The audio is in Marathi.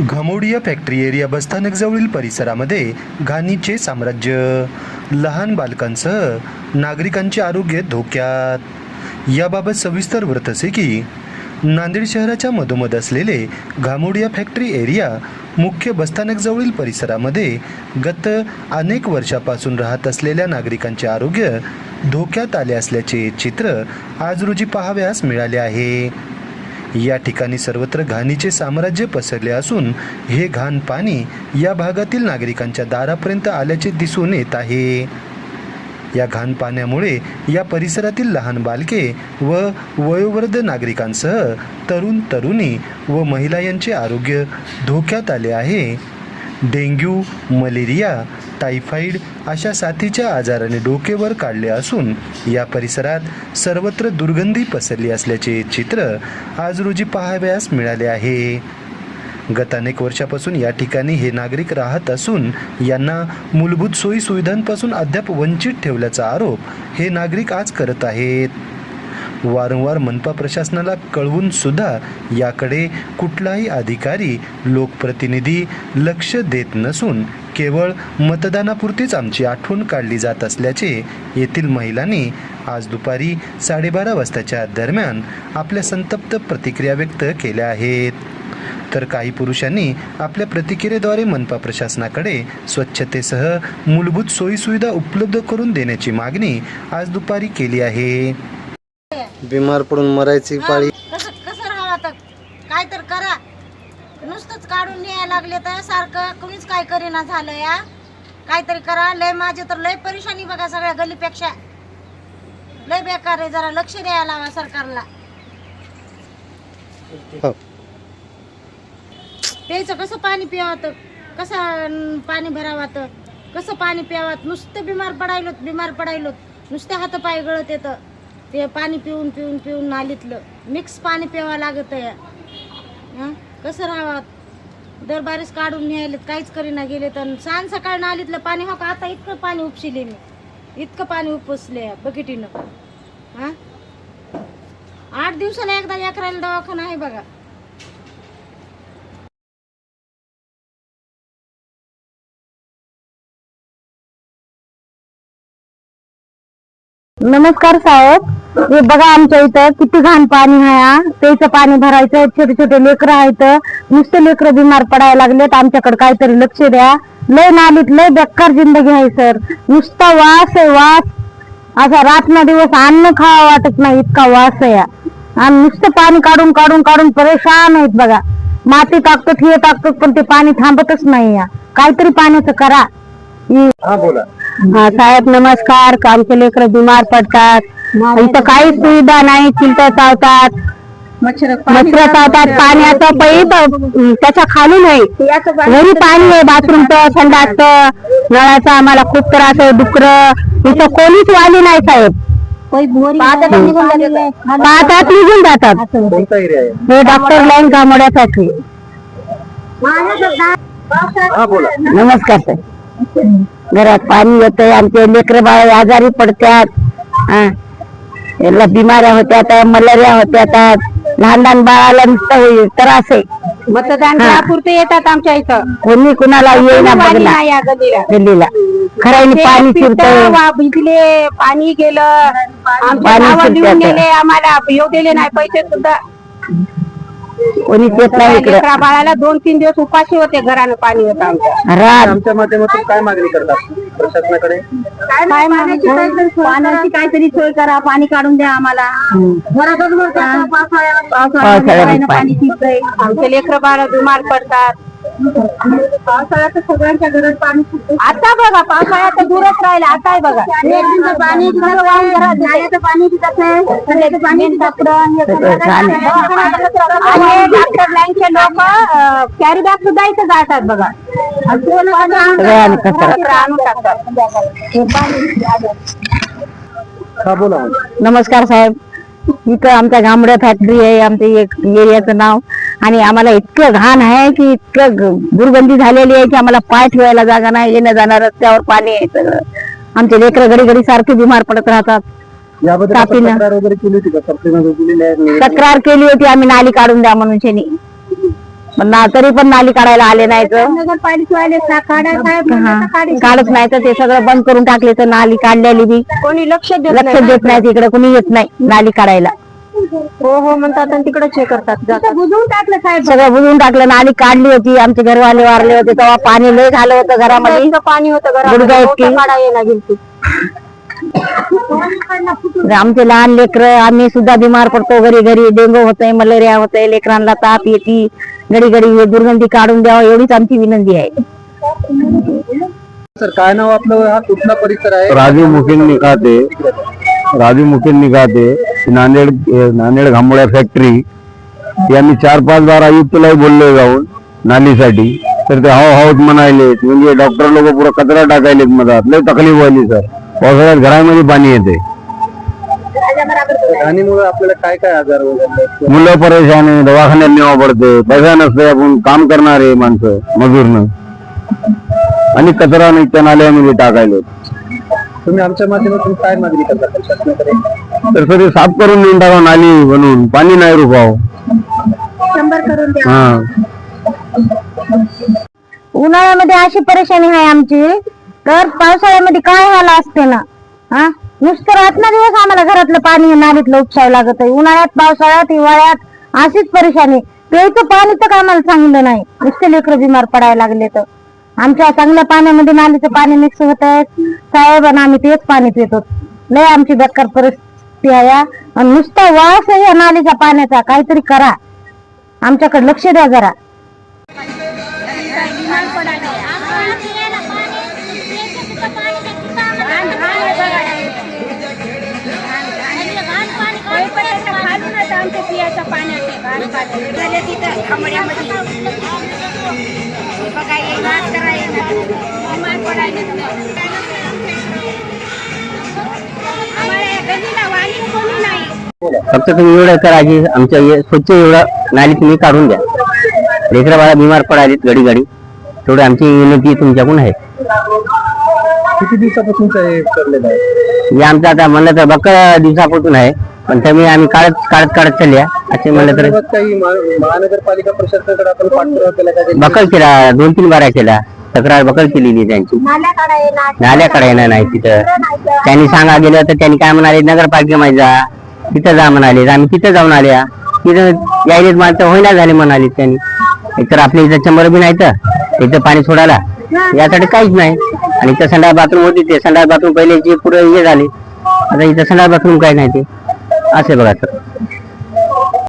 घमोडिया फॅक्टरी एरिया बसस्थानकजवळील परिसरामध्ये घाणीचे साम्राज्य. लहान बालकांसह नागरिकांचे आरोग्य धोक्यात. याबाबत सविस्तर वृत्त असे की नांदेड शहराच्या मधोमध असलेले घामोडिया फॅक्टरी एरिया मुख्य बसस्थानकजवळील परिसरामध्ये गत अनेक वर्षापासून राहत असलेल्या नागरिकांचे आरोग्य धोक्यात आले असल्याचे चित्र आज रोजी पाहाव्यास मिळाले आहे. या ठिकाणी सर्वत्र घाणीचे साम्राज्य पसरले असून हे घाण पाणी या भागातील नागरिकांच्या दारापर्यंत आल्याचे दिसून येत आहे. या घाण पाण्यामुळे या परिसरातील लहान बालके व वयोवृद्ध नागरिकांसह तरुण तरुणी व महिला यांचे आरोग्य धोक्यात आले आहे. डेंग्यू मलेरिया टायफाईड अशा साथीच्या आजाराने डोकेवर काढले असून या परिसरात सर्वत्र दुर्गंधी पसरली असल्याचे चित्र आज रोजी पाहाव्यास मिळाले आहे. गत अनेक वर्षापासून या ठिकाणी हे नागरिक राहत असून यांना मूलभूत सोयी सुविधांपासून अद्याप वंचित ठेवल्याचा आरोप हे नागरिक आज करत आहेत. वारंवार मनपा प्रशासनाला कळवून सुद्धा याकडे कुठलाही अधिकारी लोकप्रतिनिधी लक्ष देत नसून केवळ मतदानापुरतीच आमची आठवण काढली जात असल्याचे येथील महिलांनी आज दुपारी साडेबारा वाजताच्या दरम्यान आपल्या संतप्त प्रतिक्रिया व्यक्त केल्या आहेत. तर काही पुरुषांनी आपल्या प्रतिक्रियेद्वारे मनपा प्रशासनाकडे स्वच्छतेसह मूलभूत सोयीसुविधा उपलब्ध करून देण्याची मागणी आज दुपारी केली आहे. बिमार पडून मरायची पाळी कसं कसं राहावं आता काय तर करा नुसतंच काढून न्यायला लागले तर सारखं कुणीच काय करीना झालं या. काहीतरी करा. लय माझे तर लय परेशानी बघा सगळ्या गलीपेक्षा लय बेकार आहे. जरा लक्ष द्यायला लावा सरकारला. हो. प्यायचं कसं पाणी प्यावं? कसं अं, पाणी भरावं? कसं पाणी प्यावं? नुसतं बिमार पडायलोत बिमार दर नुसते हातपाय गळत येतं. ते पाणी पिऊन पिऊन पिऊन नालीतलं. मिक्स पाणी प्यावं लागत आहे हं? कसं राहावं? दरबारीस काढून न्यायलेत काहीच करीना गेले तर सांग सकाळ नालीतलं पाणी हो का? आता इतकं पाणी उपशिले मी. इतकं पाणी उपसले बकेटीनं. हां? आठ दिवसाला एकदा अकराला दवाखाना आहे बघा. नमस्कार साहेब हे बघा आमच्या इथं किती घाण पाणी आहे हा. प्यायचं पाणी भरायचं छोटे छोटे लेकरं आहेत. नुसते लेकरं बिमार पडायला लागलेत. आमच्याकडे काहीतरी लक्ष द्या. लय नालीत लय बेकार जिंदगी आहे सर. नुसता वास आहे वास. असा रात्र दिवस अन्न खावा वाटत नाही इतका वास आहे. आणि नुसतं पाणी काढून काढून काढून परेशान आहेत बघा. माती टाकतो हे टाकतो पण ते पाणी थांबतच नाही या काहीतरी पाण्याचं करा. बोला. हा साहेब नमस्कार. आमचे लेकर बिमार पडतात. इथं काही सुविधा नाही चिलट चावतात. मच्छर चावतात पाण्याचं अं, त्याच्याखाली नाही. घरी पाणी आहे बाथरूमचं संडासचं नळाचं आम्हाला खूप त्रास आहे डुकर इथं कोणीच वाली नाही साहेब. पाहतात निघून जातात. आहे? हे डॉक्टर लाईन कामोड्यासाठी. हा बोला. नमस्कार सर घरात पाणी येतंय आमचे लेकर बाळ आजारी पडतात. हा. याला बिमाऱ्या होत्यात मलेरिया होत्यात लहान लहान बाळाला नुसतं होईल त्रास आहे. मतदान पुरते येतात आमच्या इथं. कोणी कुणाला येईना बघला गल्लीला. खराईने पाणी फिरतंय. भिजले पाणी गेलं. आमच्या पाणी गावात फिरते लिहून आता. गेले आम्हाला येऊ दिले नाही पैसे सुद्धा. कोणी येत नाही इकडे. लेकरा बाळाला दोन तीन दिवस उपाशी होते घरानं पाणी होतं आमच्या. रात आमच्या माध्यमातून काय मागणी करतात प्रशासनाकडे? काय पाण्याची काहीतरी सोय- पाण्याची काहीतरी सोय करा पाणी काढून द्या आम्हाला. घरातच पावसाळ्यात. पावसाळ्यात पाणी. शिरतंय आमचे लेकर बाळ बिमार पडतात. पावसाळ्यात सगळ्यांच्या घरात पाणी आता बघा पावसाळ्यात तर दूरच राहिला आता आहे बघा पाणी वाहून घरात. आणि डॉक्टर लाईनचे लोक कॅरी बॅग सुद्धा इथं जातात बघा. हा नमस्कार साहेब. इथं आमच्या गांबड्या फॅक्टरी आहे आमच्या एक एरियाचं नाव. आणि आम्हाला इतकं घाण आहे की इतकं ग- दुर्गंधी झालेली आहे की आम्हाला पाय ठेवायला जागा नाही येणं जाणं रस्त्यावर पाणी आहे सगळं. आमचे लेकरं घडी घडी सारखे बिमार पडत राहतात. याबद्दल आपण तापीनं. तक्रार वगैरे केली होती का? कंपनीमध्ये दिलेली आहे तक्रार केली होती आम्ही नाली काढून द्या म्हणून शेनी. पण ना तरी पण नाली काढायला आले नाही तर. नगरपालिकेवाले काढा साहेब. काढच नाही तर ते सगळं बंद करून टाकले तर नाली काढलेली बी. कोणी लक्ष देत लक्ष नाही देत नाही तिकडे कुणी येत नाही नाली काढायला. हो हो म्हणतात आणि तिकडेच हे करतात जातात. बुजवून टाकलं साहेब. सगळं बुजून टाकलं नाली काढली होती आमचे घरवाले वारले होते तेव्हा पाणी लय झालं होतं घरामध्ये. इतकं पाणी होतं गुडघा घरामध्ये. इतकी. मोठं काढा येणार गेलती. आमचे लहान लेकर आम्ही सुद्धा बिमार पडतो घरी घरी डेंगू होतंय मलेरिया होतंय लेकरांना ताप येते. घडी घडी हे दुर्गंधी काढून द्यावा एवढीच आमची विनंती आहे. सर काय नाव आपलं? हा कुठला परिसर आहे? राजू मुकेन निघाते. राजू मुकेन निघाते. नांदेड नांदेड घांबोळ्या फॅक्टरी ती आम्ही चार पाच बार आयुक्तलाही बोललो जाऊन नालीसाठी. तर ते हाव हावत म्हणायले म्हणजे डॉक्टर लोक पुरा कचरा टाकायलेत मधात. लय तकलीफ व्हायली सर. पावसाळ्यात घरामध्ये पाणी येते. घाणीमुळे आपल्याला काय काय आजार वगैरे मुलं परेशान आहे दवाखान्यात न्यावं पडते पैसा नसते आपण काम करणारे माणसं मजूरनं. आणि कचरा नाही त्या नाल्यामध्ये टाकायले. तुम्ही आमच्या माध्यमातून काय मागणी करता? तर सर साफ करून देऊन टाका नाली बनवून पाणी नाही रुपाव. हा. उन्हाळ्यामध्ये अशी परेशानी आहे आमची. तर पावसाळ्यामध्ये काय झालं असते ना? हा? नुसतं रात्र दिवस आम्हाला घरातलं पाणी नालीतलं उपसावं लागत आहे. उन्हाळ्यात पावसाळ्यात हिवाळ्यात अशीच परेशानी प्यायचं पाणी तर आम्हाला चांगलं नाही. नुसते लेकरं बिमार पडायला लागले तर. आमच्या चांगल्या पाण्यामध्ये नालीचं पाणी मिक्स होत आहे. साहेब आणि आम्ही तेच पाणी पितो. लय आमची बेकार परिस्थिती आहे आणि नुसता वास आहे या नालीच्या पाण्याचा. काहीतरी करा. आमच्याकडे लक्ष द्या जरा. फक्त तुम्ही एवढं करा की आमच्या स्वच्छ एवढं नाली तुम्ही काढून द्या. लेकरा बाळा बिमार पडालीत घडी घडी तेवढी आमची विनंती तुमच्याकडून आहे. किती दिवसापासून हे हे आमचं आता म्हणलं तर बक्क दिवसापासून आहे. पण तुम्ही आम्ही काढत काढत काढत चालल्या असे म्हणलं तर त्यासोबत काही महा- महानगरपालिका प्रशासनाकडे आपण पाठपुरावा केला का त्यांनी? बकल केला दोन तीन बारा केला तक्रार बकल केलेली त्यांची. नाल्याकडे येणार नाही तिथं. त्यांनी सांगा गेलं तर त्यांनी काय म्हणाले नगरपालिकेमध्ये जा. तिथं जा म्हणाले. आम्ही तिथं जाऊन आल्या. तिथं यायलेच माणसं होईना झाले म्हणाले त्यांनी. एकतर आपल्या इथं चंबर बी नाही तर. इथं पाणी सोडायला. यासाठी काहीच नाही. आणि इथं संडास बाथरूम होती. ते संडास बाथरूम पहिले जे पुढे हे झाले. आता इथं संडास बाथरूम काही नाही ते. Ah, hace बघा